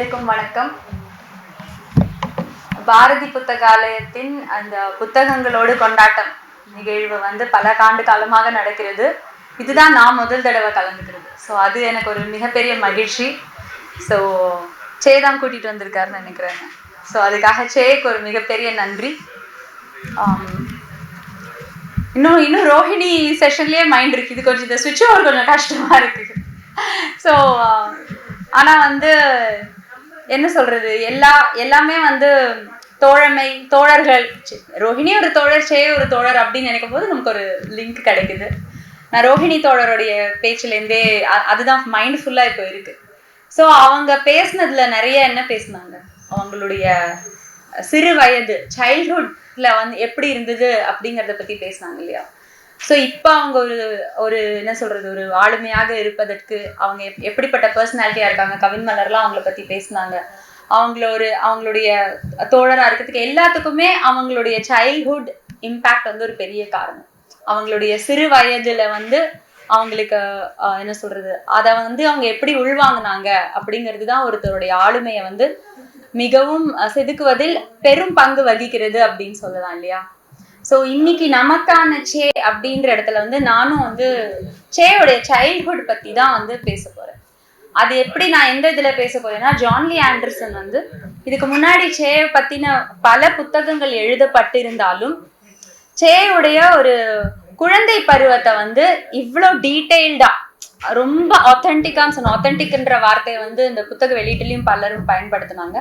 அனைவருக்கும் வணக்கம். பாரதி புத்தகாலயத்தின் அந்த புத்தகங்களோடு கொண்டாட்டம் நிகழ்வு வந்து பல காண்டு காலமாக நடக்கிறது. இதுதான் நான் முதல் தடவை கலந்துக்கிறது. ஸோ அது எனக்கு ஒரு மிகப்பெரிய மகிழ்ச்சி. ஸோ சே தான் கூட்டிகிட்டு வந்திருக்காருன்னு நினைக்கிறேன். ஸோ அதுக்காக சேக்கு ஒரு மிகப்பெரிய நன்றி. இன்னும் இன்னும் ரோஹிணி செஷன்லயே மைண்ட் இருக்கு. இது கொஞ்சம் இந்த சுவிட்ச் ஓவர் கொஞ்சம் கஷ்டமா இருக்கு. ஸோ ஆனால் வந்து என்ன சொல்றது? எல்லா எல்லாமே வந்து தோழமை தோழர்கள். ரோஹிணி ஒரு தோழர் சே ஒரு தோழர் அப்படின்னு நினைக்கும் போது நமக்கு ஒரு லிங்க் கிடைக்குது. நான் ரோஹிணி தோழருடைய பேச்சுலேருந்தே அதுதான் மைண்ட் ஃபுல்லாக இப்போ இருக்கு. ஸோ அவங்க பேசினதுல நிறைய என்ன பேசினாங்க? அவங்களுடைய சிறு வயது சைல்ட்ஹுட்ல வந்து எப்படி இருந்தது அப்படிங்கிறத பத்தி பேசுனாங்க இல்லையா? ஸோ இப்போ அவங்க ஒரு ஒரு என்ன சொல்றது ஒரு ஆளுமையாக இருப்பதற்கு அவங்க எப்- எப்படிப்பட்ட பர்சனாலிட்டியா இருக்காங்க? கவின் மலர்லாம் அவங்கள பத்தி பேசுனாங்க. அவங்கள ஒரு அவங்களுடைய தோழராக இருக்கிறதுக்கு எல்லாத்துக்குமே அவங்களுடைய சைல்ட்ஹுட் இம்பேக்ட் வந்து ஒரு பெரிய காரணம். அவங்களுடைய சிறு வயதுல வந்து அவங்களுக்கு என்ன சொல்றது அதை வந்து அவங்க எப்படி உள்வாங்கினாங்க அப்படிங்கிறது தான் ஒருத்தருடைய ஆளுமையை வந்து மிகவும் செதுக்குவதில் பெரும் பங்கு வகிக்கிறது அப்படின்னு சொல்லலாம் இல்லையா? ஸோ இன்னைக்கு நமக்கான சே அப்படின்ற இடத்துல வந்து நானும் வந்து சேயோடைய சைல்ட்ஹுட் பத்தி தான் வந்து பேச போறேன். அது எப்படி நான் எந்த இதுல பேச போறேன்னா ஜான்லி ஆண்டர்சன் வந்து இதுக்கு முன்னாடி சே பத்தின பல புத்தகங்கள் எழுதப்பட்டிருந்தாலும் சேயுடைய ஒரு குழந்தை பருவத்தை வந்து இவ்வளோ டீட்டெயில்டா ரொம்ப ஆத்தென்டிக்கான்னு சொன்ன ஆத்தென்டிக்ன்ற வார்த்தையை வந்து இந்த புத்தக வெளியீட்டுலயும் பலரும் பயன்படுத்தினாங்க.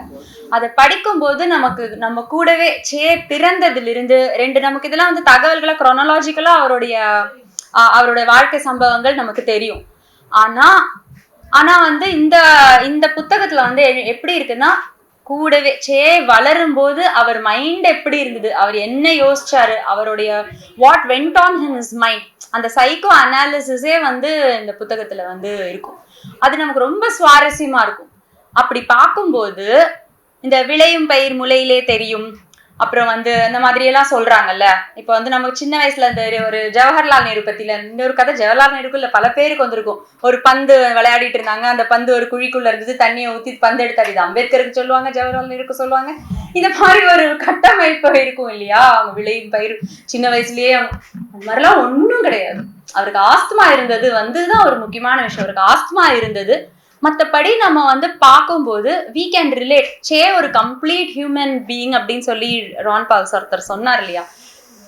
அதை படிக்கும்போது நமக்கு நம்ம கூடவே சே பிறந்ததிலிருந்து ரெண்டு நமக்கு இதெல்லாம் வந்து தகவல்களா குரோனாலஜிக்கலா அவருடைய அவருடைய வாழ்க்கை சம்பவங்கள் நமக்கு தெரியும். ஆனா ஆனா வந்து இந்த இந்த புத்தகத்துல வந்து எ- எப்படி இருக்குன்னா கூடவே சே வளரும் போது அவர் மைண்ட் எப்படி இருந்தது? அவர் என்ன யோசிச்சாரு? அவருடைய what went on his mind அந்த சைக்கோ அனாலிசிஸே வந்து இந்த புத்தகத்துல வந்து இருக்கும். அது நமக்கு ரொம்ப சுவாரஸ்யமா இருக்கும். அப்படி பார்க்கும்போது இந்த விளையும் பயிர் முளையிலே தெரியும். அப்புறம் வந்து இந்த மாதிரி எல்லாம் சொல்றாங்கல்ல. இப்போ வந்து நமக்கு சின்ன வயசுல இந்த ஒரு ஜவஹர்லால் நேரு பத்தில இன்னொரு கதை ஜவஹர்லால் நேருக்கு இல்ல பல பேருக்கு வந்திருக்கும். ஒரு பந்து விளையாடிட்டு இருந்தாங்க. அந்த பந்து ஒரு குழிக்குள்ள இருந்தது. தண்ணியை ஊத்தி பந்து எடுத்தாரு இது அம்பேத்கருக்கு சொல்லுவாங்க ஜவஹர்லால் நேருக்கு சொல்லுவாங்க. இந்த மாதிரி ஒரு கட்டமைப்பு இருக்கும் இல்லையா? அவங்க விளையும் பயிர் சின்ன வயசுலயே அவங்க- அந்த மாதிரிலாம் ஒன்றும் கிடையாது. அவருக்கு ஆஸ்துமா இருந்தது வந்துதான் ஒரு முக்கியமான விஷயம். அவருக்கு ஆஸ்துமா இருந்தது. மற்றபடி நம்ம வந்து பார்க்கும்போது வீ கேன் ரிலேட் சே ஒரு கம்ப்ளீட் ஹியூமன் பீயிங் அப்படின்னு சொல்லி ரான் பால்ஸ் ஒருத்தர் சொன்னார் இல்லையா?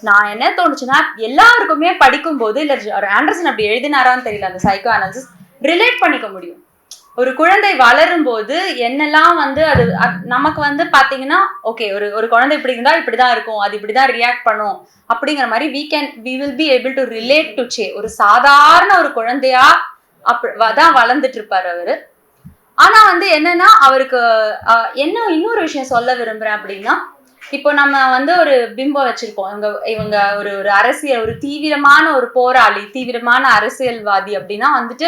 நான் என்ன தோணுச்சுன்னா எல்லாருக்குமே படிக்கும்போது இல்லை ஆண்டர்சன் அப்படி எழுதினாரான்னு தெரியல அந்த சைக்கோ அனாலிசிஸ் ரிலேட் பண்ணிக்க முடியும். ஒரு குழந்தை வளரும் போது என்னெல்லாம் வந்து அது நமக்கு வந்து பாத்தீங்கன்னா ஓகே ஒரு ஒரு குழந்தை இப்படி இருந்தா இப்படிதான் இருக்கும் அது இப்படிதான் ரியாக்ட் பண்ணும் அப்படிங்கிற மாதிரி we can we will be able to relate to say ஒரு சாதாரண ஒரு குழந்தையா அப்ப தான் வளர்ந்துட்டு இருப்பாரு அவரு. ஆனா வந்து என்னன்னா அவருக்கு என்ன இன்னொரு விஷயம் சொல்ல விரும்புறேன் அப்படின்னா இப்போ நம்ம வந்து ஒரு பிம்பம் வச்சிருப்போம். இவங்க இவங்க ஒரு ஒரு அரசியல் ஒரு தீவிரமான ஒரு போராளி தீவிரமான அரசியல்வாதி அப்படின்னா வந்துட்டு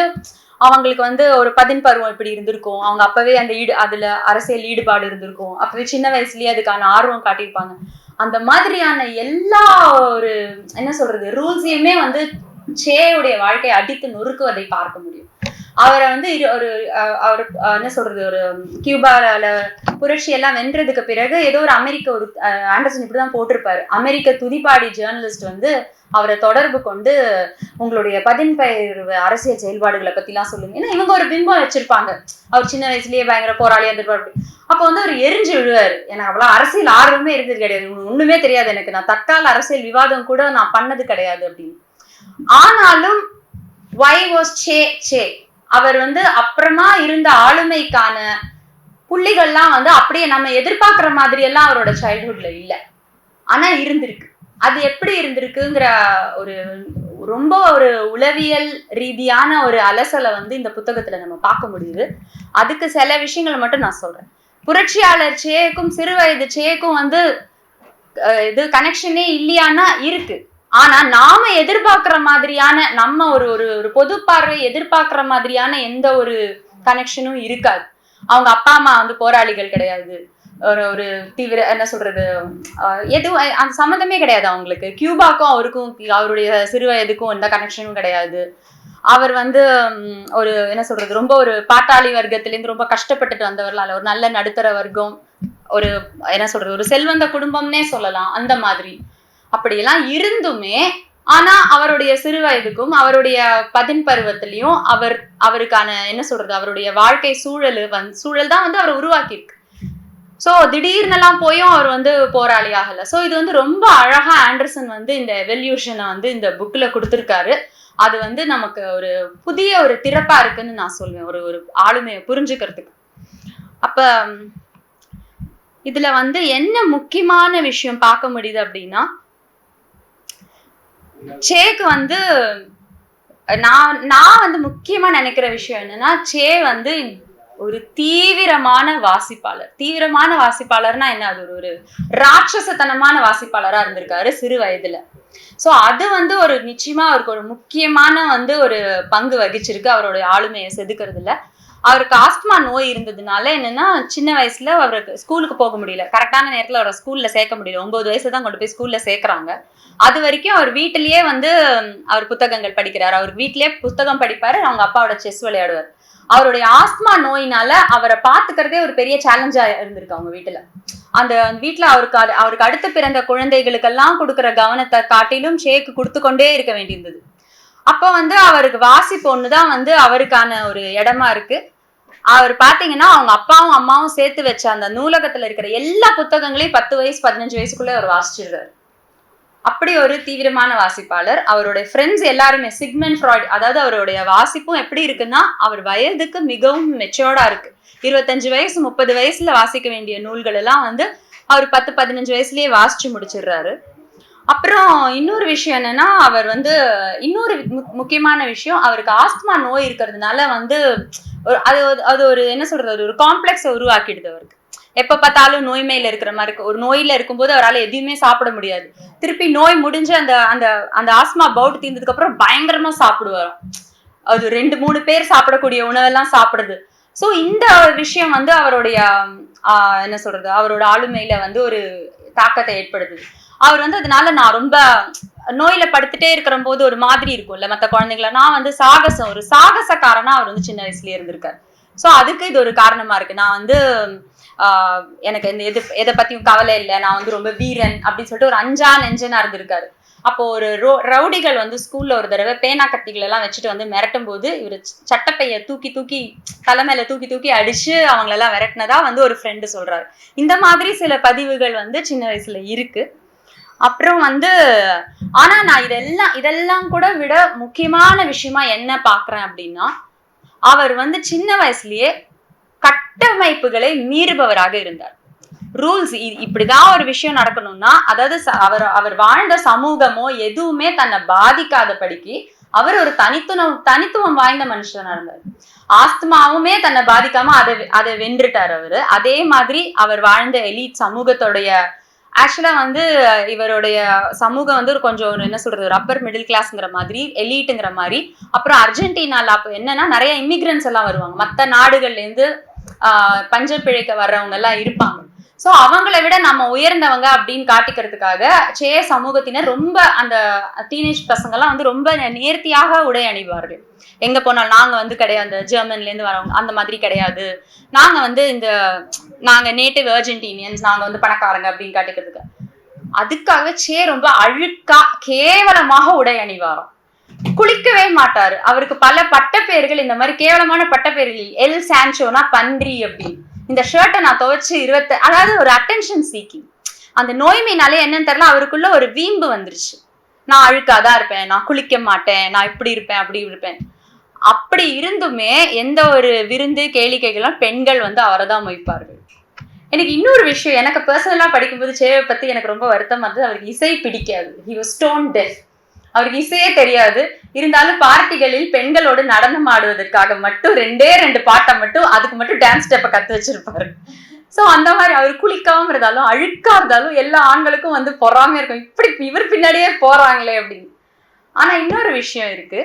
அவங்களுக்கு வந்து ஒரு பதின் பருவம் இப்படி இருந்திருக்கும். அவங்க அப்பவே அந்த ஈடு அதுல அரசியல் ஈடுபாடு இருந்திருக்கும். அப்பவே சின்ன வயசுலயே அதுக்கான ஆர்வம் காட்டியிருப்பாங்க. அந்த மாதிரியான எல்லா ஒரு என்ன சொல்றது ரூல்ஸையுமே வந்து சேயுடைய வாழ்க்கையை அடித்து நொறுக்குவதை பார்க்க முடியும். அவரை வந்து இரு- ஒரு அஹ், அவர் என்ன சொல்றது ஒரு கியூபால புரட்சி எல்லாம் வென்றதுக்கு பிறகு ஏதோ ஒரு அமெரிக்க ஒரு ஆண்டர்சன் இப்படிதான் போட்டிருப்பாரு. அமெரிக்க துதிப்பாடி ஜேர்னலிஸ்ட் வந்து அவரை தொடர்பு கொண்டு உங்களுடைய பதின்பெயர்வு அரசியல் செயல்பாடுகளை பத்திலாம் சொல்லுங்க. ஏன்னா இவங்க ஒரு பிம்பம் வச்சிருப்பாங்க. அவர் சின்ன வயசுலயே பயங்கர போராளியா இருந்திருப்பாரு அப்ப வந்து அவர் எரிஞ்சு விழுவாரு. எனக்கு அவ்வளவு அரசியல் ஆர்வமே இருந்தது கிடையாது. ஒண்ணுமே தெரியாது எனக்கு. நான் தற்கால அரசியல் விவாதம் கூட நான் பண்ணது கிடையாது அப்படின்னு. ஆனாலும் வை வாஸ் சே சே அவர் வந்து அப்புறமா இருந்த ஆளுமைக்கான புள்ளிகள்லாம் வந்து அப்படியே நம்ம எதிர்பார்க்கிற மாதிரி எல்லாம் அவரோட சைல்ட்ஹுட்ல இல்ல. ஆனா இருந்திருக்கு. அது எப்படி இருந்திருக்குங்கிற ஒரு ரொம்ப ஒரு உளவியல் ரீதியான ஒரு அலசலை வந்து இந்த புத்தகத்துல நம்ம பார்க்க முடியுது. அதுக்கு சில விஷயங்களை மட்டும் நான் சொல்றேன். புரட்சியாளர் சேக்கும் சிறு வயது சேக்கும் வந்து இது கனெக்ஷனே இல்லையானா இருக்கு. ஆனா நாம எதிர்பார்க்கிற மாதிரியான நம்ம ஒரு ஒரு ஒரு பொது பார்வை எதிர்பார்க்கிற மாதிரியான எந்த ஒரு கனெக்ஷனும் இருக்காது. அவங்க அப்பா அம்மா வந்து போராளிகள் கிடையாது. ஒரு ஒரு தீவிர என்ன சொல்றது எதுவும் அந்த சம்மந்தமே கிடையாது அவங்களுக்கு. கியூபாக்கும் அவருக்கும் அவருடைய சிறு வயதுக்கும் எந்த கனெக்ஷனும் கிடையாது. அவர் வந்து ஒரு என்ன சொல்றது ரொம்ப ஒரு பாட்டாளி வர்க்கத்திலேருந்து ரொம்ப கஷ்டப்பட்டுட்டு வந்தவர்களால ஒரு நல்ல நடுத்தர வர்க்கம் ஒரு என்ன சொல்றது ஒரு செல்வந்த குடும்பம்னே சொல்லலாம் அந்த மாதிரி. அப்படியெல்லாம் இருந்துமே ஆனா அவருடைய சிறு வயதுக்கும் அவருடைய பதின் பருவத்திலையும் அவர் அவருக்கான என்ன சொல்றது அவருடைய வாழ்க்கை சூழல் வந்து சூழல் தான் வந்து அவர் உருவாக்கியிருக்கு. ஸோ திடீர்னுலாம் போயும் அவர் வந்து போராளி ஆகல. ஸோ இது வந்து ரொம்ப அழகா ஆண்டர்சன் வந்து இந்த எவல்யூஷனை வந்து இந்த புக்ல கொடுத்துருக்காரு. அது வந்து நமக்கு ஒரு புதிய ஒரு திறப்பா இருக்குன்னு நான் சொல்லுவேன் ஒரு ஒரு ஆளுமையை புரிஞ்சுக்கிறதுக்கு. அப்ப இதில் இதுல வந்து என்ன முக்கியமான விஷயம் பார்க்க முடியுது அப்படின்னா சேக்கு வந்து நான் நான் வந்து முக்கியமா நினைக்கிற விஷயம் என்னன்னா சே வந்து ஒரு தீவிரமான வாசிப்பாளர். தீவிரமான வாசிப்பாளர்னா என்ன? அது ஒரு ஒரு ராட்சசத்தனமான வாசிப்பாளரா இருந்திருக்காரு சிறு வயதுல. சோ அது வந்து ஒரு நிச்சயமா அவருக்கு ஒரு முக்கியமான வந்து ஒரு பங்கு வகிச்சிருக்கு. அவருடைய ஆளுமையை செதுக்கிறதுல. அவருக்கு ஆஸ்துமா நோய் இருந்ததுனால என்னன்னா சின்ன வயசுல அவருக்கு ஸ்கூலுக்கு போக முடியல. கரெக்டான நேரத்துல அவரை ஸ்கூல்ல சேர்க்க முடியல. ஒன்பது வயசுல தான் கொண்டு போய் ஸ்கூல்ல சேர்க்கறாங்க. அது வரைக்கும் அவர் வீட்டிலேயே வந்து அவர் புத்தகங்கள் படிக்கிறார். அவர் வீட்டிலேயே புத்தகம் படிப்பாரு. அவங்க அப்பாவோட செஸ் விளையாடுவார். அவருடைய ஆஸ்துமா நோயினால அவரை பாத்துக்கிறதே ஒரு பெரிய சேலஞ்சா இருந்திருக்கு அவங்க வீட்டுல. அந்த வீட்டுல அவருக்கு அது- அவருக்கு அடுத்து பிறந்த குழந்தைகளுக்கெல்லாம் கொடுக்குற கவனத்தை காட்டிலும் ஷேக்கு கொடுத்து கொண்டே இருக்க வேண்டியிருந்தது. அப்போ வந்து அவருக்கு வாசிப்பு ஒண்ணுதான் வந்து அவருக்கான ஒரு இடமா இருக்கு. அவர் பாத்தீங்கன்னா அவங்க அப்பாவும் அம்மாவும் சேர்த்து வச்ச அந்த நூலகத்துல இருக்கிற எல்லா புத்தகங்களையும் பத்து வயசு பதினஞ்சு வயசுக்குள்ள அவர் வாசிச்சிடுறாரு. அப்படி ஒரு தீவிரமான வாசிப்பாளர். அவருடைய ஃப்ரெண்ட்ஸ் எல்லாருமே சிக்மெண்ட் ஃப்ராய்ட் அதாவது அவருடைய வாசிப்பும் எப்படி இருக்குன்னா அவர் வயதுக்கு மிகவும் மெச்சோர்டா இருக்கு. இருபத்தஞ்சு வயசு முப்பது வயசுல வாசிக்க வேண்டிய நூல்கள் எல்லாம் வந்து அவர் பத்து பதினஞ்சு வயசுலயே வாசிச்சு முடிச்சிடுறாரு. அப்புறம் இன்னொரு விஷயம் என்னன்னா அவர் வந்து இன்னொரு முக்கியமான விஷயம் அவருக்கு ஆஸ்துமா நோய் இருக்கிறதுனால வந்து ஒரு- அது அது ஒரு என்ன சொல்றது ஒரு காம்ப்ளெக்ஸை உருவாக்கிடுது அவருக்கு. எப்ப பார்த்தாலும் நோய் மேல இருக்கிற மாதிரி இருக்கு. ஒரு நோயில இருக்கும்போது அவரால் எதுவுமே சாப்பிட முடியாது. திருப்பி நோய் முடிஞ்சு அந்த அந்த அந்த ஆஸ்மா பவுட் தீர்ந்ததுக்கு அப்புறம் பயங்கரமா சாப்பிடுவாராம். அது ரெண்டு மூணு பேர் சாப்பிடக்கூடிய உணவெல்லாம் சாப்பிடுது. ஸோ இந்த விஷயம் வந்து அவருடைய என்ன சொல்றது அவரோட ஆளுமையில வந்து ஒரு தாக்கத்தை ஏற்படுத்துது. அவர் வந்து அதனால நான் ரொம்ப நோயில படுத்துட்டே இருக்கிற போது ஒரு மாதிரி இருக்கும்ல மற்ற குழந்தைங்கள. நான் வந்து சாகசம் ஒரு சாகசக்காரனா அவர் வந்து சின்ன வயசுல இருந்திருக்காரு. ஸோ அதுக்கு இது ஒரு காரணமா இருக்கு. நான் வந்து ஆஹ், எனக்கு இந்த எது எதை பத்தியும் கவலை இல்லை. நான் வந்து ரொம்ப வீரன் அப்படின்னு சொல்லிட்டு ஒரு அஞ்சா நெஞ்சனா இருந்திருக்காரு. அப்போ ஒரு ரோ ரவுடிகள் வந்து ஸ்கூல்ல ஒரு தடவை பேனா கத்திகள் எல்லாம் வச்சுட்டு வந்து மிரட்டும் போது இவர் சட்டப்பைய தூக்கி தூக்கி தலைமையில தூக்கி தூக்கி அடிச்சு அவங்களெல்லாம் விரட்டினதா வந்து ஒரு ஃப்ரெண்டு சொல்றாரு. இந்த மாதிரி சில பதிவுகள் வந்து சின்ன வயசுல இருக்கு. அப்புறம் வந்து ஆனா நான் இதெல்லாம் இதெல்லாம் கூட விட முக்கியமான விஷயமா என்ன பாக்குறேன் அப்படின்னா அவர் வந்து சின்ன வயசுலயே கட்டமைப்புகளை மீறுபவராக இருந்தார். ரூல்ஸ் இப்படிதான் ஒரு விஷயம் நடக்கணும்னா அதாவது ச- அவர் அவர் வாழ்ந்த சமூகமோ எதுவுமே தன்னை பாதிக்காதபடிக்கு அவர் ஒரு தனித்துவம் தனித்துவம் வாய்ந்த மனுஷனா இருந்தார். ஆஸ்துமாவுமே தன்னை பாதிக்காம அதை அதை வென்றுட்டார் அவரு. அதே மாதிரி அவர் வாழ்ந்த எலி சமூகத்தோடைய ஆக்சுவலா வந்து இவருடைய சமூகம் வந்து ஒரு கொஞ்சம் என்ன சொல்றது ஒரு அப்பர் மிடில் கிளாஸ்ங்கிற மாதிரி எலீட்டுங்கிற மாதிரி. அப்புறம் அர்ஜென்டினால அப்போ என்னன்னா நிறைய இமிகிரன்ஸ் எல்லாம் வருவாங்க. மற்ற நாடுகள்ல இருந்து ஆஹ் பஞ்சம் பிழைக்க வர்றவங்க எல்லாம் இருப்பாங்க. சோ அவங்கள விட நம்ம உயர்ந்தவங்க அப்படின்னு காட்டிக்கிறதுக்காக சே சமூகத்தினர் ரொம்ப அந்த டீனேஜ் பசங்க எல்லாம் வந்து ரொம்ப நேர்த்தியாக உடை அணிவார்கள். எங்க போனாலும் நாங்க வந்து கிடையாது அந்த ஜெர்மன்ல இருந்து வரவங்க அந்த மாதிரி கிடையாது. நாங்க வந்து இந்த நாங்க நேட்டிவ் அர்ஜென்டினியன்ஸ் நாங்க வந்து பணக்காரங்க அப்படின்னு காட்டிக்கிறதுக்கு. அதுக்காக சே ரொம்ப அழுக்கா கேவலமாக உடை அணிவாராம். குளிக்கவே மாட்டாரு. அவருக்கு பல பட்டப்பெயர்கள் இந்த மாதிரி கேவலமான பட்டப்பெயர்கள் எல் சான்சோனா பன்றி அப்படின்னு. இந்த ஷர்ட்டை நான் துவைச்சு இருபத்தி அதாவது ஒரு அட்டென்ஷன் சீக்கிங் அந்த நோய்மைனாலே என்னன்னு தெரியல அவருக்குள்ள ஒரு வீம்பு வந்துருச்சு. நான் அழுக்காதான் இருப்பேன் நான் குளிக்க மாட்டேன் நான் இப்படி இருப்பேன் அப்படி இருப்பேன். அப்படி இருந்துமே எந்த ஒரு விருந்து கேளிக்கைகளும் பெண்கள் வந்து அவரை தான் மொய்ப்பார்கள். எனக்கு இன்னொரு விஷயம் எனக்கு பர்சனலாக படிக்கும்போது சேவை பற்றி எனக்கு ரொம்ப வருத்தமாக இருந்தது. அவருக்கு இசை பிடிக்காது. ஹி வாஸ் ஸ்டோன் டெஃப் அவருக்கு இசையே தெரியாது. இருந்தாலும் பார்ட்டிகளில் பெண்களோடு நடனம் ஆடுவதற்காக மட்டும் ரெண்டே ரெண்டு பாட்டை மட்டும் அதுக்கு மட்டும் டான்ஸ் ஸ்டெப்பை கற்று வச்சிருப்பாரு. ஸோ அந்த மாதிரி அவர் குளிக்காம இருந்தாலும் அழுக்கா இருந்தாலும் எல்லா ஆண்களுக்கும் வந்து பொறாமையா இருக்கும். இப்படி இவர் பின்னாடியே போறாங்களே அப்படின்னு. ஆனா இன்னொரு விஷயம் இருக்கு.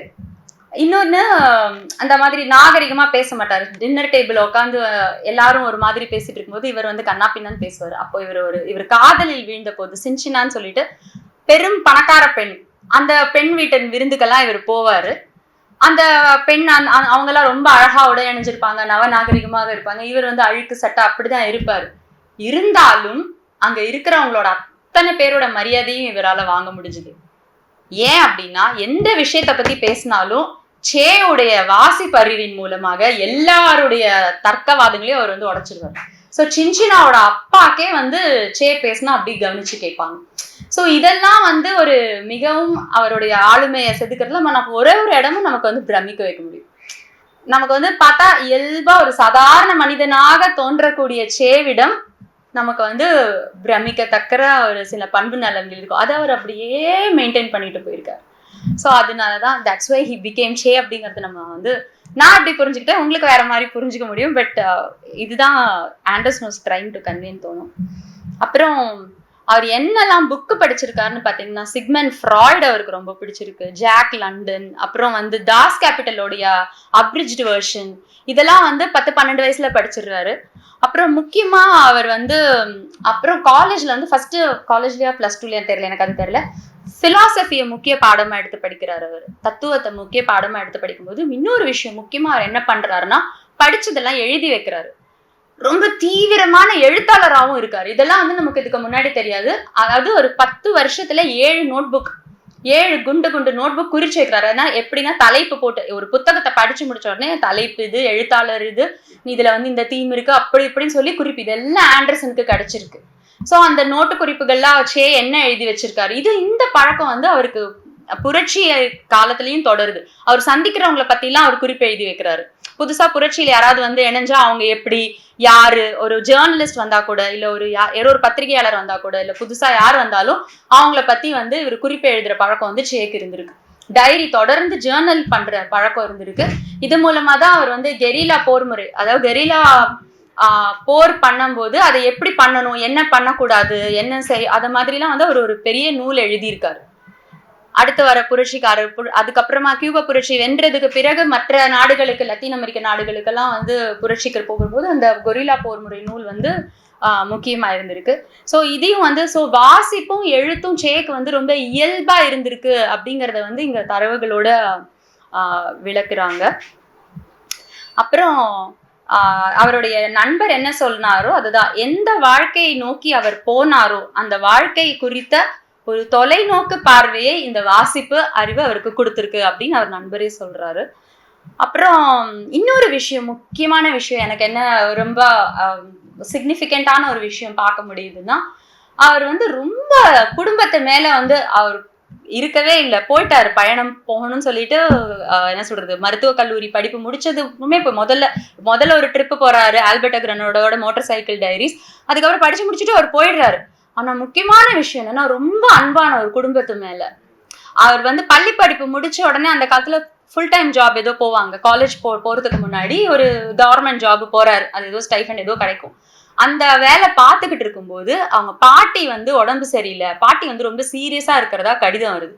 இன்னொன்னு அந்த மாதிரி நாகரிகமா பேச மாட்டாரு. டின்னர் டேபிள் உட்காந்து எல்லாரும் ஒரு மாதிரி பேசிட்டு இருக்கும்போது இவர் வந்து கண்ணா பின்னான்னு பேசுவார். அப்போ இவர் ஒரு இவர் காதலில் வீழ்ந்த போது சின்சினான்னு சொல்லிட்டு பெரும் பணக்கார பெண். அந்த பெண் வீட்டின் விருந்துக்கெல்லாம் இவர் போவாரு. அந்த பெண் அந்த- அவங்க எல்லாம் ரொம்ப அழகா உடை அணிஞ்சிருப்பாங்க நவநாகரிகமாக இருப்பாங்க. இவர் வந்து அழுக்கு சட்டை அப்படிதான் இருப்பாரு. இருந்தாலும் அங்க இருக்கிறவங்களோட அத்தனை பேரோட மரியாதையும் இவரால வாங்க முடிஞ்சுது. ஏன் அப்படின்னா எந்த விஷயத்தை பத்தி பேசினாலும் சேவுடைய வாசிப்பறிவின் மூலமாக எல்லாருடைய தர்க்கவாதங்களையும் அவர் வந்து உடைச்சிருவார். ஸோ சின்சினாவோட அப்பாக்கே வந்து சே பேசினா அப்படி கவனிச்சு கேட்பாங்க. ஸோ இதெல்லாம் வந்து ஒரு மிகவும் அவருடைய ஆளுமையை செதுக்கிறதுல நமக்கு ஒரே ஒரு இடமும் நமக்கு வந்து பிரமிக்க வைக்க முடியும். நமக்கு வந்து பார்த்தா இயல்பா ஒரு சாதாரண மனிதனாக தோன்றக்கூடிய சேவிடம் நமக்கு வந்து பிரமிக்கத்தக்கிற ஒரு சில பண்பு நலன்கள் இருக்கும். அதை அவர் அப்படியே மெயின்டைன் பண்ணிட்டு போயிருக்காரு. ஸோ அதனால தான் தட்ஸ் வை ஹி பிகேம் ஷே அப்படிங்கிறது நம்ம வந்து நான் அப்படி புரிஞ்சுக்கிட்டேன். உங்களுக்கு வேற மாதிரி புரிஞ்சுக்க முடியும். பட் uh, இதுதான் Anders knows trying to convene தோணும். அப்புறம் அவர் என்னெல்லாம் புக்கு படிச்சிருக்காருன்னு பார்த்தீங்கன்னா சிக்மன் ஃப்ராய்ட் அவருக்கு ரொம்ப பிடிச்சிருக்கு. ஜாக் லண்டன் அப்புறம் வந்து தாஸ் கேபிட்டலோடைய அப்ரிஜ்டு வெர்ஷன் இதெல்லாம் வந்து பத்து பன்னெண்டு வயசுல படிச்சிடுறாரு. அப்புறம் முக்கியமா அவர் வந்து அப்புறம் காலேஜ்ல வந்து ஃபர்ஸ்ட் காலேஜ்லயா பிளஸ் டூலயா தெரியல எனக்கு அது தெரியல. பிலாசபியை முக்கிய பாடமா எடுத்து படிக்கிறார் அவர். தத்துவத்தை முக்கிய பாடமா எடுத்து படிக்கும்போது இன்னொரு விஷயம் முக்கியமா அவர் என்ன பண்றாருன்னா படிச்சதெல்லாம் எழுதி வைக்கிறாரு. ரொம்ப தீவிரமான எழுத்தாளராகவும் இருக்காரு. இதெல்லாம் வந்து நமக்கு இதுக்கு முன்னாடி தெரியாது. அதாவது ஒரு பத்து வருஷத்துல ஏழு நோட் புக் ஏழு குண்டு குண்டு நோட் புக் குறிச்சு வைக்கிறாரு. ஏன்னா எப்படின்னா தலைப்பு போட்டு ஒரு புத்தகத்தை படிச்சு முடிச்ச உடனே தலைப்பு இது எழுத்தாளர் இது இதுல வந்து இந்த தீம் இருக்கு அப்படி இப்படின்னு சொல்லி குறிப்பு. இதெல்லாம் ஆண்டர்சனுக்கு கிடைச்சிருக்கு. ஸோ அந்த நோட்டு குறிப்புகள்லாம் வச்சே என்ன எழுதி வச்சிருக்காரு? இது இந்த பழக்கம் வந்து அவருக்கு புரட்சி காலத்திலயும் தொடருது. அவர் சந்திக்கிறவங்கள பத்திலாம் அவர் குறிப்பு எழுதி வைக்கிறாரு. புதுசா புரட்சியில யாராவது வந்து இணைஞ்சா அவங்க எப்படி யாரு ஒரு ஜேர்னலிஸ்ட் வந்தா கூட இல்ல ஒரு யா- யாரோ ஒரு பத்திரிகையாளர் வந்தா கூட இல்ல புதுசா யார் வந்தாலும் அவங்கள பத்தி வந்து இவர் குறிப்பு எழுதுற பழக்கம் வந்து சேக் இருந்திருக்கு. டைரி தொடர்ந்து ஜேர்னல் பண்ற பழக்கம் இருந்திருக்கு. இது மூலமா தான் அவர் வந்து கெரிலா போர் முறை அதாவது கெரிலா போர் பண்ணும்போது அதை எப்படி பண்ணணும் என்ன பண்ணக்கூடாது என்ன செய் அதை மாதிரிலாம் வந்து அவர் ஒரு பெரிய நூல் எழுதியிருக்காரு. அடுத்து வர புரட்சிக்காரர் அதுக்கப்புறமா கியூபா புரட்சி வென்றதுக்கு பிறகு மற்ற நாடுகளுக்கு லத்தீன் அமெரிக்க நாடுகளுக்கெல்லாம் வந்து புரட்சிக்கு போகும்போது அந்த கொரில்லா போர் முறை நூல் வந்து முக்கியமாக முக்கியமா இருந்திருக்கு. ஸோ இதையும் வந்து ஸோ வாசிப்பும் எழுத்தும் சேக் வந்து ரொம்ப இயல்பா இருந்திருக்கு அப்படிங்கிறத வந்து இங்க தரவுகளோட விளக்குறாங்க. அப்புறம் அவருடைய நண்பர் என்ன சொன்னாரோ அதுதான். எந்த வாழ்க்கையை நோக்கி அவர் போனாரோ அந்த வாழ்க்கை குறித்த ஒரு தொலைநோக்கு பார்வையை இந்த வாசிப்பு அறிவு அவருக்கு கொடுத்துருக்கு அப்படின்னு அவர் நண்பரே சொல்றாரு. அப்புறம் இன்னொரு விஷயம் முக்கியமான விஷயம் எனக்கு என்ன ரொம்ப சிக்னிஃபிகண்டான ஒரு விஷயம் பார்க்க முடியுதுன்னா அவர் வந்து ரொம்ப குடும்பத்து மேல வந்து அவர் இருக்கவே இல்லை. போயிட்டாரு பயணம் போகணும்னு சொல்லிட்டு என்ன சொல்றது மருத்துவக் கல்லூரி படிப்பு முடிச்சதுமே இப்போ முதல்ல முதல்ல ஒரு ட்ரிப்பு போறாரு ஆல்பர்ட் அக்ரனோட மோட்டார் சைக்கிள் டைரிஸ் அதுக்கப்புறம் படிச்சு முடிச்சுட்டு அவர் போயிடுறாரு. ஆனா முக்கியமான விஷயம் என்னன்னா ரொம்ப அன்பான ஒரு குடும்பத்து மேல. அவர் வந்து பள்ளி படிப்பு முடிச்ச உடனே அந்த காலத்துல ஃபுல் டைம் ஜாப் ஏதோ போவாங்க. காலேஜ் போ போறதுக்கு முன்னாடி ஒரு கவர்மெண்ட் ஜாப் போறாரு. அது ஏதோ ஸ்டைஃபன் ஏதோ கிடைக்கும். அந்த வேலை பார்த்துக்கிட்டு இருக்கும்போது அவங்க பாட்டி வந்து உடம்பு சரியில்லை. பாட்டி வந்து ரொம்ப சீரியஸா இருக்கிறதா கடிதம் வருது.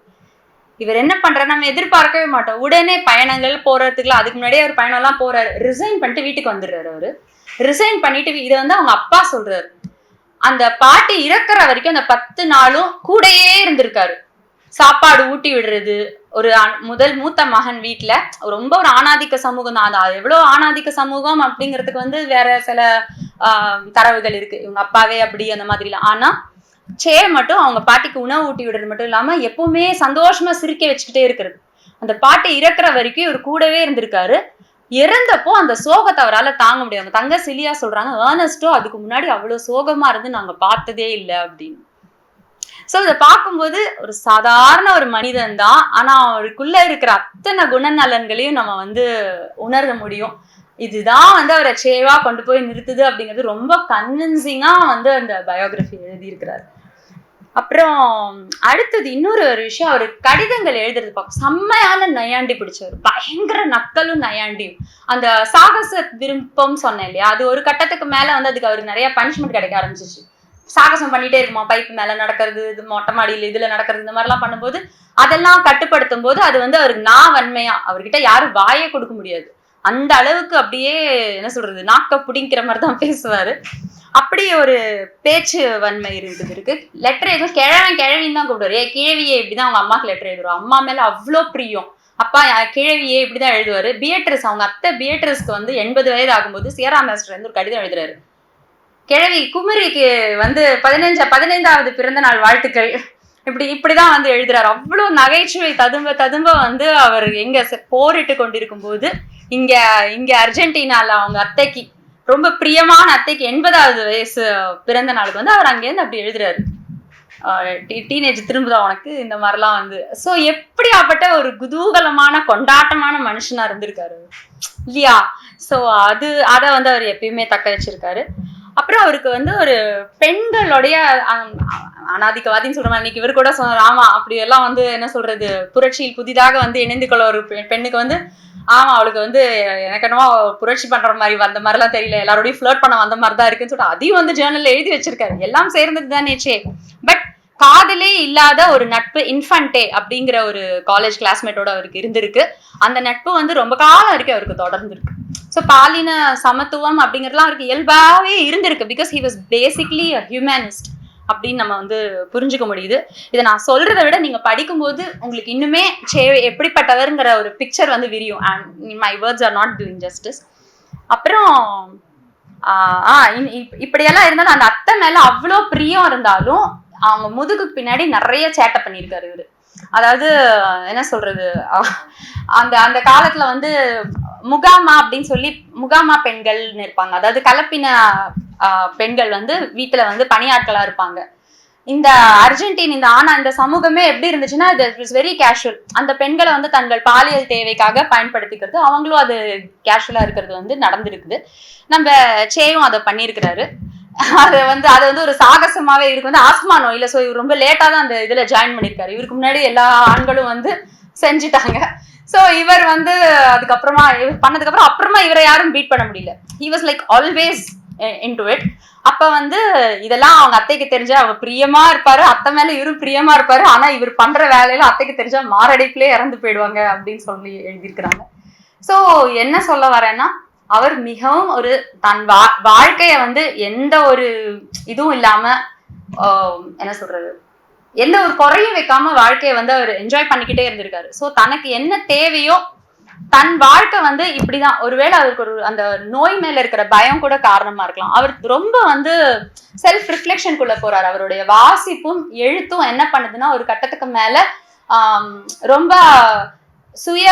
இவர் என்ன பண்றாரு? நம்ம எதிர்பார்க்கவே மாட்டோம். உடனே பயணங்கள் போறதுக்குலாம் அதுக்கு முன்னாடியே அவர் பயணம்லாம் போறாரு. ரிசைன் பண்ணிட்டு வீட்டுக்கு வந்துடுறாரு அவரு. ரிசைன் பண்ணிட்டு இதை வந்து அவங்க அப்பா சொல்றாரு. அந்த பாட்டி இறக்குற வரைக்கும் அந்த பத்து நாளும் கூடயே இருந்திருக்காரு. சாப்பாடு ஊட்டி விடுறது ஒரு முதல் மூத்த மகன் வீட்டுல ரொம்ப ஒரு ஆணாதிக்க சமூகம் தான். அது எவ்வளவு ஆணாதிக்க சமூகம் அப்படிங்கிறதுக்கு வந்து வேற சில தரவுகள் இருக்கு. இவங்க அப்பாவே அப்படி அந்த மாதிரிலாம். ஆனா சே மட்டும் அவங்க பாட்டிக்கு உணவு ஊட்டி விடுறது மட்டும் இல்லாம எப்பவுமே சந்தோஷமா சிரிக்க வச்சுக்கிட்டே இருக்கிறது. அந்த பாட்டி இறக்குற வரைக்கும் இவர் கூடவே இருந்திருக்காரு. இறந்தப்போ அந்த சோகத்தை அவரால் தாங்க முடியாது. தங்க சிலியா சொல்றாங்க ஏர்னஸ்டோ அதுக்கு முன்னாடி அவ்வளோ சோகமா இருந்து நாங்க பார்த்ததே இல்லை அப்படின்னு. ஸோ இதை பார்க்கும்போது ஒரு சாதாரண ஒரு மனிதன் தான். ஆனால் அவருக்குள்ள இருக்கிற அத்தனை குணநலன்களையும் நம்ம வந்து உணர முடியும். இதுதான் வந்து அவரை சேவா கொண்டு போய் நிறுத்துது அப்படிங்கிறது ரொம்ப கன்வின்சிங்காக வந்து அந்த பயோகிராஃபி எழுதியிருக்கிறார். அப்புறம் அடுத்தது இன்னொரு ஒரு விஷயம் அவர் கடிதங்கள் எழுதுறது பார்க்க செம்மையான நையாண்டி பிடிச்சவர். பயங்கர நக்கலும் நையாண்டியும். அந்த சாகச விருப்பம் சொன்னேன் இல்லையா? அது ஒரு கட்டத்துக்கு மேல வந்து அதுக்கு அவருக்கு நிறைய பனிஷ்மெண்ட் கிடைக்க ஆரம்பிச்சிச்சு. சாகசம் பண்ணிட்டே இருக்குமா? பைப் மேல நடக்கிறது இது மொட்டை மாடியில் இதுல நடக்கிறது இந்த மாதிரிலாம் பண்ணும்போது அதெல்லாம் கட்டுப்படுத்தும் போது அது வந்து அவருக்கு நான் வன்மையா அவர்கிட்ட யாரும் வாயே கொடுக்க முடியாது. அந்த அளவுக்கு அப்படியே என்ன சொல்றது நாக்க பிடிங்கிற மாதிரி தான் பேசுவாரு. அப்படி ஒரு பேச்சு வன்மை இருந்தது இருக்கு. லெட்டர் எதுவும் கிழவன் கிழவின்னு தான் கூப்பிடுவாரு. ஏ கிழவியே இப்படிதான் அவங்க அம்மாக்கு லெட்டர் எழுதுறோம் அம்மா மேல அவ்வளோ பிரியம். அப்பா கிழவியே இப்படிதான் எழுதுவாரு. பியட்ரஸ் அவங்க அத்தை பியட்ரஸ்க்கு வந்து எண்பது வயது ஆகும்போது சியரா மாஸ்டர் வந்து ஒரு கடிதம் எழுதுறாரு. கிழவி குமரிக்கு வந்து பதினஞ்சா பதினைந்தாவது பிறந்த நாள் வாழ்த்துக்கள். இப்படி இப்படிதான் வந்து எழுதுறாரு. அவ்வளோ நகைச்சுவை ததும்ப ததும்ப வந்து அவர் எங்க போரிட்டு கொண்டிருக்கும் போது இங்க இங்க அர்ஜென்டினால அவங்க அத்தைக்கு ரொம்ப பிரியமான அத்தைக்கு எண்பதாவது வயசு பிறந்த நாளுக்கு வந்து அவர் அங்கேருந்து அப்படி எழுதுறாரு. டீனேஜ் திரும்புதா உனக்கு? இந்த மாதிரிலாம் வந்து. ஸோ எப்படியாப்பட்ட ஒரு குதூகலமான கொண்டாட்டமான மனுஷனா இருந்திருக்காரு. இல்லையா? ஸோ அது அதை வந்து அவர் எப்பயுமே தக்க வச்சிருக்காரு. அப்புறம் அவருக்கு வந்து ஒரு பெண்களுடைய அனாதிக்கவாதின்னு சொல்ற மாதிரி இன்னைக்கு இவர் கூட சொன்னார் ஆமா அப்படி எல்லாம் வந்து என்ன சொல்றது புரட்சியில் புதிதாக வந்து இணைந்து கொள்ள ஒரு பெண்ணுக்கு வந்து ஆமா அவளுக்கு வந்து எனக்கு என்னவோ புரட்சி பண்ற மாதிரி வந்த மாதிரிலாம் தெரியல எல்லாரோடையும் ஃபிளோட் பண்ண வந்த மாதிரி தான் இருக்குன்னு சொல்லிட்டு அதையும் வந்து ஜேர்னல்ல எழுதி வச்சிருக்காரு. எல்லாம் சேர்ந்தது தானேச்சே பட் காதலே இல்லாத ஒரு நட்பு இன்ஃபன்டே அப்படிங்கிற ஒரு காலேஜ் கிளாஸ்மேட்டோட அவருக்கு இருந்திருக்கு. அந்த நட்பு வந்து ரொம்ப காலம் வரைக்கும் அவருக்கு தொடர்ந்துருக்கு. ஸோ பாலின சமத்துவம் அப்படிங்கிறதுலாம் அவருக்கு இயல்பாகவே இருந்திருக்கு. Because he was basically a humanist அப்படின்னு நம்ம வந்து புரிஞ்சுக்க முடியுது. இதை நான் சொல்றதை விட நீங்க படிக்கும்போது உங்களுக்கு இன்னுமே சே எப்படிப்பட்டவருங்கிற ஒரு பிக்சர் வந்து விரியும். And my words are not doing justice அப்புறம் ஆஹ் இப்- இப்படியெல்லாம் இருந்தாலும் அந்த அத்தை மேல அவ்வளோ பிரியம் இருந்தாலும் அவங்க முதுகுக்கு பின்னாடி நிறைய சேட்டை பண்ணியிருக்காரு இவரு. அதாவது என்ன சொல்றது அந்த அந்த காலத்துல வந்து முகாமா அப்படின்னு சொல்லி முகாமா பெண்கள்னு இருப்பாங்க. அதாவது கலப்பின ஆஹ், பெண்கள் வந்து வீட்டுல வந்து பணியாட்களா இருப்பாங்க. இந்த அர்ஜென்டின் இந்த ஆனா இந்த சமூகமே எப்படி இருந்துச்சுன்னா இது இட்ஸ் வெரி கேஷுவல் அந்த பெண்களை வந்து தங்கள் பாலியல் தேவைக்காக பயன்படுத்திக்கிறது அவங்களும் அது கேஷுவலா இருக்கிறது வந்து நடந்திருக்குது. நம்ம சேயும் அதை பண்ணியிருக்கிறாரு. அது வந்து அது வந்து ஒரு சாகசமாவே இருக்கு. வந்து ஆஸ்மா நோயில. ஸோ இவர் ரொம்ப லேட்டா தான் அந்த இதுல ஜாயின் பண்ணிருக்காரு. இவருக்கு முன்னாடி எல்லா ஆண்களும் வந்து செஞ்சுட்டாங்க. ஸோ இவர் வந்து அதுக்கப்புறமா இவர் பண்ணதுக்கு அப்புறம் அப்புறமா இவரை யாரும் பீட் பண்ண முடியல. He was like always into it அப்ப வந்து இதெல்லாம் அவங்க அத்தைக்கு தெரிஞ்சா அவங்க பிரியமா இருப்பாரு. அத்தை மேல இவரும் பிரியமா இருப்பாரு. ஆனா இவர் பண்ற வேலையில அத்தைக்கு தெரிஞ்சா மாரடைப்புலயே இறந்து போயிடுவாங்க அப்படின்னு சொல்லி எழுதியிருக்கிறாங்க. சோ என்ன சொல்ல வரேன்னா அவர் மிகவும் ஒரு தன் வா வாழ்க்கைய வந்து எந்த ஒரு இதுவும் இல்லாம என்ன சொல்றது? எந்த ஒரு குறையும் வைக்காம வாழ்க்கையை வந்து அவர் என்ஜாய் பண்ணிக்கிட்டே இருந்திருக்காரு. சோ தனக்கு என்ன தேவையோ தன் வாழ்க்கை வந்து இப்படிதான். ஒருவேளை அவருக்கு ஒரு அந்த நோய் மேல இருக்கிற பயம் கூட காரணமா இருக்கலாம். அவர் ரொம்ப வந்து செல்ஃப் ரிஃப்ளெக்ஷனுக்குள்ள போறாரு. அவருடைய வாசிப்பும் எழுத்தும் என்ன பண்ணுதுன்னா ஒரு கட்டத்துக்கு மேல ரொம்ப சுய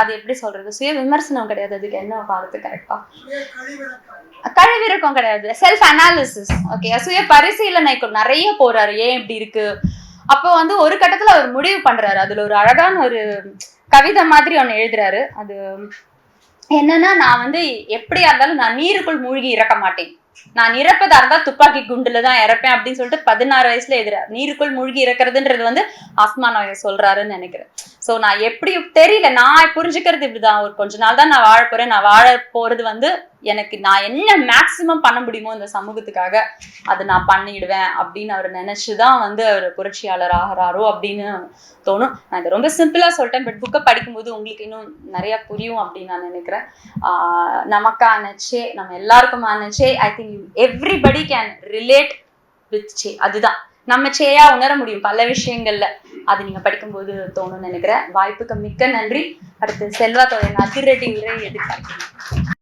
அது எப்படி சொல்றது? சுய விமர்சனம் கிடையாது. அதுக்கு என்ன வார்த்தை கரெக்டா கழிவிறக்கம் கிடையாது. செல்ஃப் அனாலிசிஸ் ஓகே சுய பரிசீலனைக்கு நிறைய போறாரு. ஏன் இப்படி இருக்கு? அப்போ வந்து ஒரு கட்டத்துல அவர் முடிவு பண்றாரு. அதுல ஒரு அழகான ஒரு கவிதை மாதிரி ஒன்று எழுதுறாரு. அது என்னன்னா நான் வந்து எப்படியா இருந்தாலும் நான் நீருக்குள் மூழ்கி இறக்க மாட்டேன். நான் இறப்பதா இருந்தா துப்பாக்கி குண்டுல தான் இறப்பேன் அப்படின்னு சொல்லிட்டு பதினாறு வயசுல எதிர நீருக்குள் மூழ்கி இறக்குறதுன்றது வந்து ஆஸ்மா நோயை சொல்றாருன்னு நினைக்கிறேன். சோ நான் எப்படி தெரியல நான் புரிஞ்சுக்கிறது இப்படிதான். ஒரு கொஞ்ச நாள் தான் நான் வாழ போறேன். நான் வாழ போறது வந்து எனக்கு நான் என்ன மேக்சிமம் பண்ண முடியுமோ இந்த சமூகத்துக்காக அதை நான் பண்ணிடுவேன் அப்படின்னு அவர் நினைச்சுதான் வந்து அவர் புரட்சியாளர் ஆகிறாரோ அப்படின்னு தோணும். நான் இதை ரொம்ப சிம்பிளா சொல்லிட்டேன் பட் புக்கை படிக்கும்போது உங்களுக்கு இன்னும் நிறைய புரியும் அப்படின்னு நான் நினைக்கிறேன். ஆஹ் நமக்கான நம்ம எல்லாருக்குமான say I think everybody can relate with say அதுதான். நம்ம சேயா உணர முடியும் பல விஷயங்கள்ல. அது நீங்க படிக்கும்போது தோணும்னு நினைக்கிறேன். வாய்ப்புக்கு மிக்க நன்றி. அடுத்து செல்வா தோழன் அதிரடி உரை எதிர்பார்க்கிறேன்